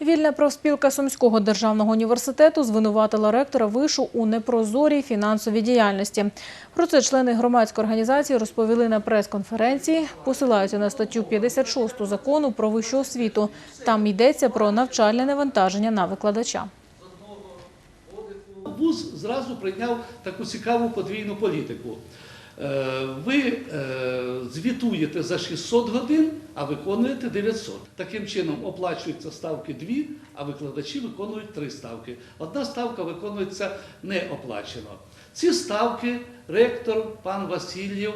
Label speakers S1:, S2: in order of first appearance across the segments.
S1: Вільна профспілка Сумського державного університету звинуватила ректора вишу у непрозорій фінансовій діяльності. Про це члени громадської організації розповіли на прес-конференції. Посилаються на статтю 56 закону про вищу освіту. Там йдеться про навчальне навантаження на викладача.
S2: Вуз зразу прийняв таку цікаву подвійну політику. Е, Ви е, звітуєте за 600 годин, а виконуєте 900. Таким чином оплачуються ставки дві, а викладачі виконують три ставки. Одна ставка виконується неоплачено. Ці ставки ректор пан Васильєв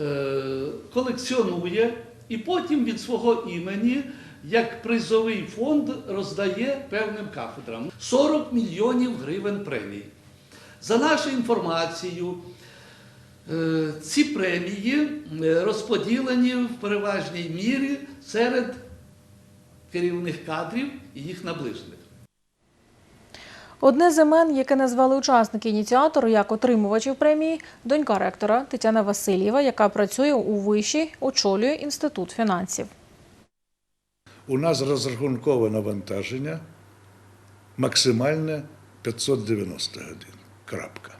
S2: е, колекціонує і потім від свого імені як призовий фонд роздає певним кафедрам 40 мільйонів гривень премій. За нашою інформацією, ці премії е, розподілені в переважній мірі серед керівних кадрів і їх наближених.
S1: Одне з імен, яке назвали учасники ініціатору як отримувачів премії, донька ректора Тетяна Васильєва, яка працює у виші, очолює інститут фінансів.
S3: У нас розрахункове навантаження максимальне 590 годин. Крапка.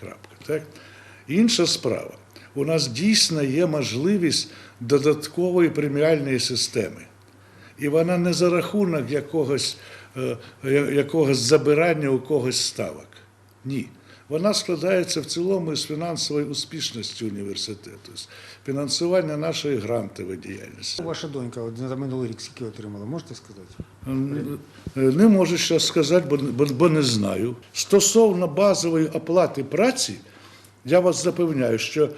S3: Крапка. Так? Інша справа. У нас дійсно є можливість додаткової преміальної системи. І вона не за рахунок якогось, е, якогось забирання у когось ставок. Ні. Вона складається в цілому із фінансової успішності університету, з фінансування нашої грантової діяльності.
S4: Ваша донька за минулий рік скільки отримала, можете сказати?
S3: Не можу зараз сказати, бо, бо, бо не знаю. Стосовно базової оплати праці, я вас запевняю, що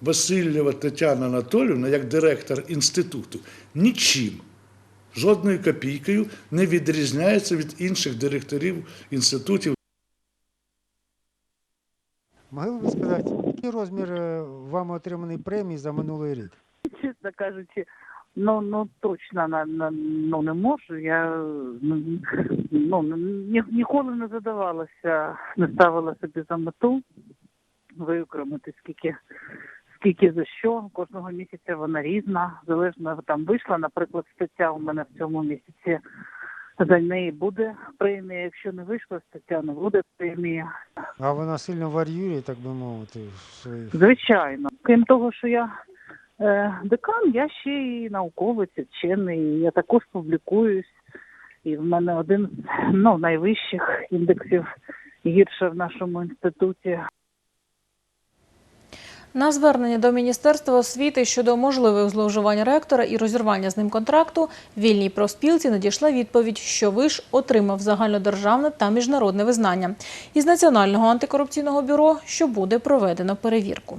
S3: Васильєва Тетяна Анатолівна, як директор інституту, нічим, жодною копійкою не відрізняється від інших директорів інститутів.
S4: Могли б ви сказати, який розмір е, вами отриманої премії за минулий рік?
S5: чесно кажучи, ну ну точно на, на ну не можу. Я ну, ну ні, ніколи не задавалася, не ставила собі за мету виокремити скільки. Скільки за що кожного місяця вона різна, залежно там вийшла, наприклад, стаття у мене в цьому місяці. За неї буде премія. Якщо не вийшла стаття, не буде премії.
S4: А вона сильно вар'ює, так би мовити, своїх.
S5: Звичайно, крім того, що я е, декан, я ще й науковець, вчений. Я також публікуюсь, і в мене один з ну, найвищих індексів гірше в нашому інституті.
S1: На звернення до Міністерства освіти щодо можливих зловживань ректора і розірвання з ним контракту вільній профспілці надійшла відповідь, що виш отримав загальнодержавне та міжнародне визнання із Національного антикорупційного бюро, що буде проведено перевірку.